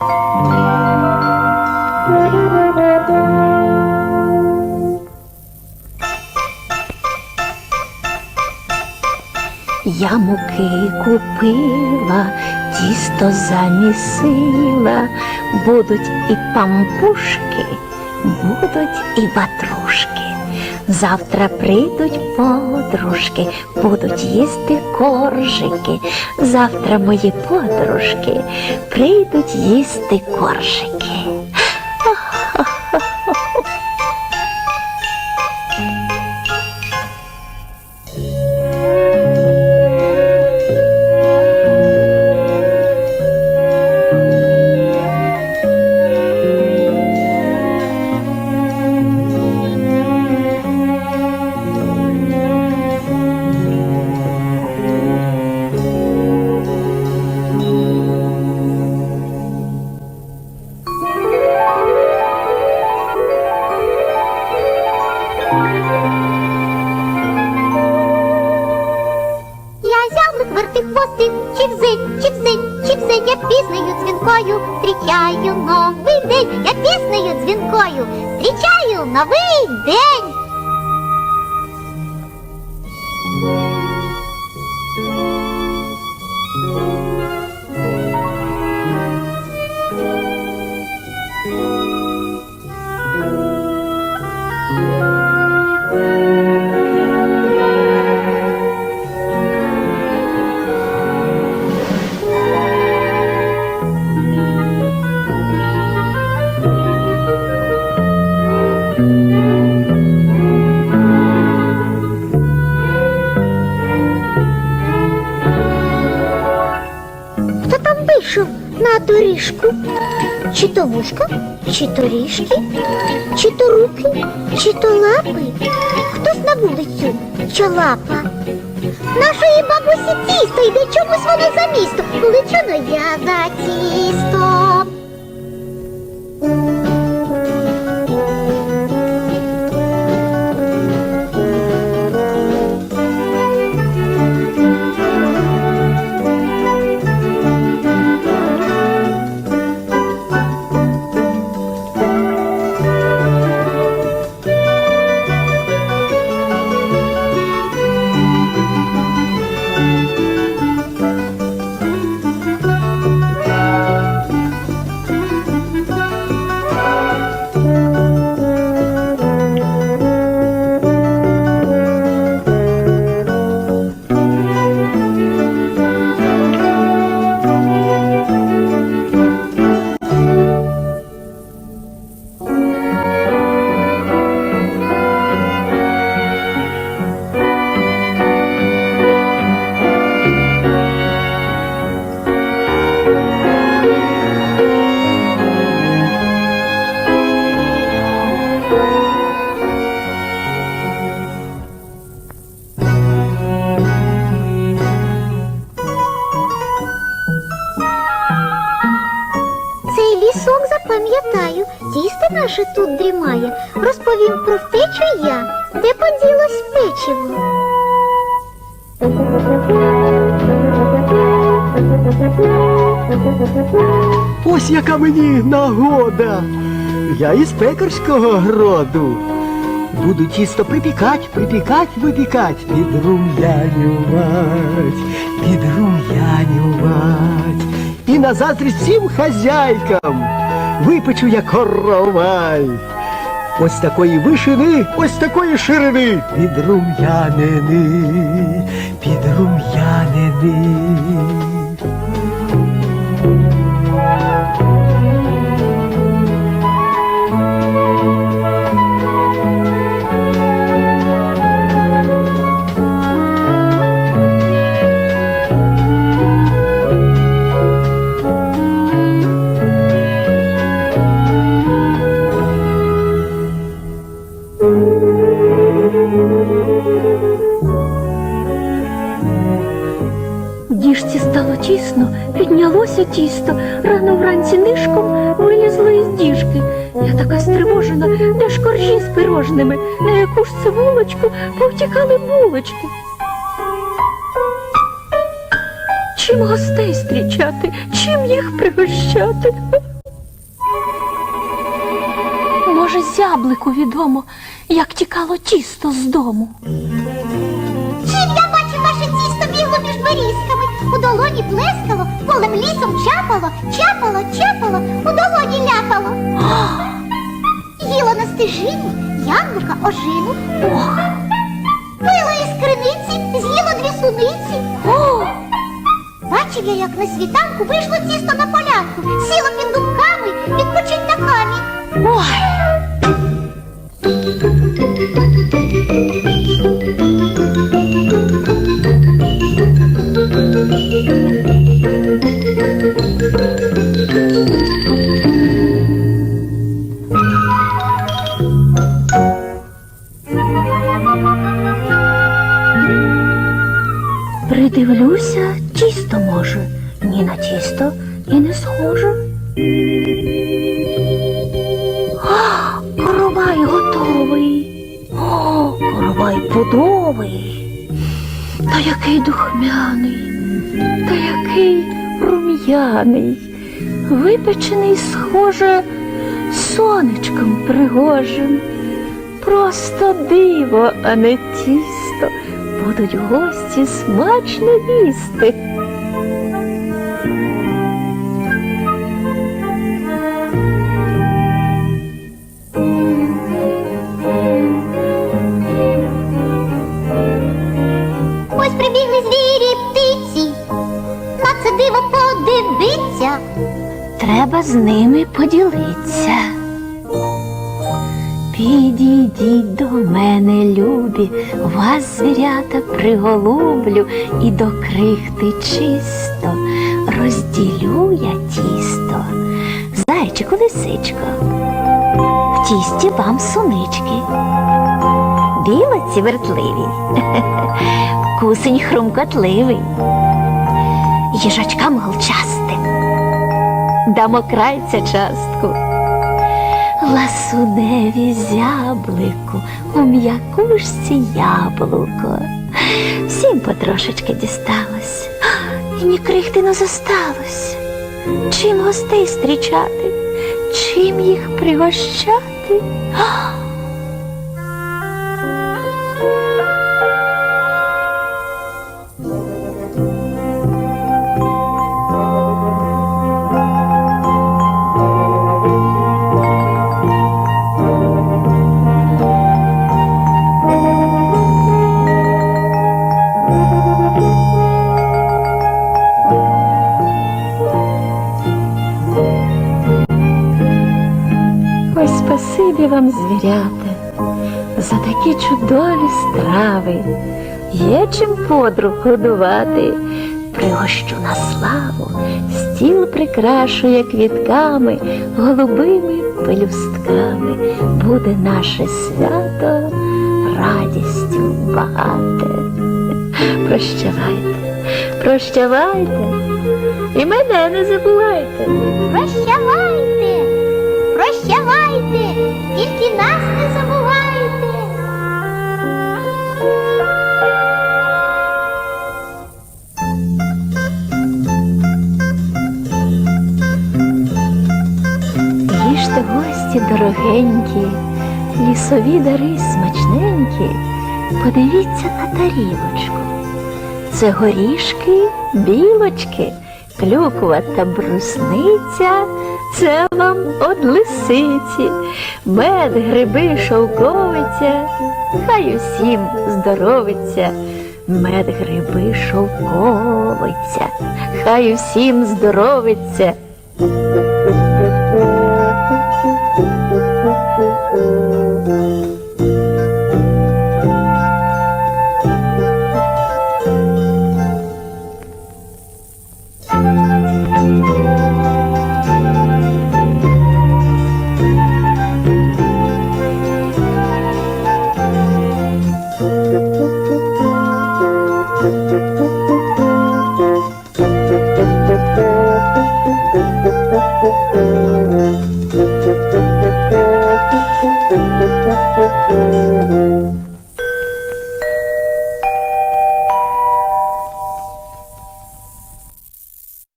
Я муки купила, тісто замісила, будуть і пампушки, будуть і ватрушки. Завтра прийдуть подружки, будуть їсти коржики. Завтра мої подружки прийдуть їсти коржики. Зустрічаю новий день. Я піснею дзвінкою зустрічаю новий день. Вийшов на доріжку? Чи то вушка, чи то ріжки, чи то руки, чи то лапи? Хтось на вулицю чолапа. Нашої бабусі тісто йде чомусь воно за місто. Личено я за тістом. Лісок запам'ятаю, тісто наше тут дрімає. Розповім про втечу я, де поділось печиво. Ось яка мені нагода. Я із пекарського гроду. Буду тісто припікать, припікать, випікать, підрум'янювать, підрум'янювать. І на заздрість всім хазяйкам випечу я коровай. Ось такої вишини, ось такої ширини. Підрум'янини, підрум'янини. В стало тісно, піднялося тісто, рано вранці нишком вилізло із діжки. Я така стривожена, де ж коржі з пирожними, на яку ж це вулочку повтікали булочки. Чим гостей зустрічати, чим їх пригощати. Може, зяблику відомо, як тікало тісто з дому. Долоні плескало, полем лісом чапало, чапало, чапало, у долоні ляпало. Їло на стежині, яблука, ожину. Пило із криниці, з'їло дві суниці. Бачив я, як на світанку вийшло тісто на полянку, сіло під думками, відпочить на камінь. ой. Придивлюся, тісто може, ні на тісто і не схоже. А, Коровай готовий. О, коровай пудовий. Та який духмяний, та який рум'яний, випечений, схоже, сонечком пригожим. Просто диво, а не тісто. Будуть гості смачно їсти. Ось прибігли звірі птиці, на це диво подивиться. Треба з ними поділитися. Підійдіть до мене, любі, вас звірята приголублю і до крихти чисто розділю я тісто. Зайчику, лисичко, в тісті вам сунички. Білоці вертливі, кусень хрумкотливий, їжачкам голчастим дамо крайця частку. Ласуневі зяблику, у м'якушці яблуко. Всім потрошечки дісталось, і ні крихти не зосталось. Чим гостей зустрічати, чим їх пригощати? Вам, звірята, за такі чудові страви. Є чим подруг годувати. Пригощу на славу, стіл прикрашує квітками, голубими пелюстками. Буде наше свято радістю багате. Прощавайте, прощавайте і мене не забувайте. Прощавайте, прощавайте, тільки нас не забувайте. Їжте гості дорогенькі, лісові дари смачненькі, подивіться на тарілочку. Це горішки, білочки, клюква та брусниця, це вам од лисиці, мед, гриби, шовковиця, хай усім здоровиться, мед, гриби, шовковиця, хай усім здоровиться.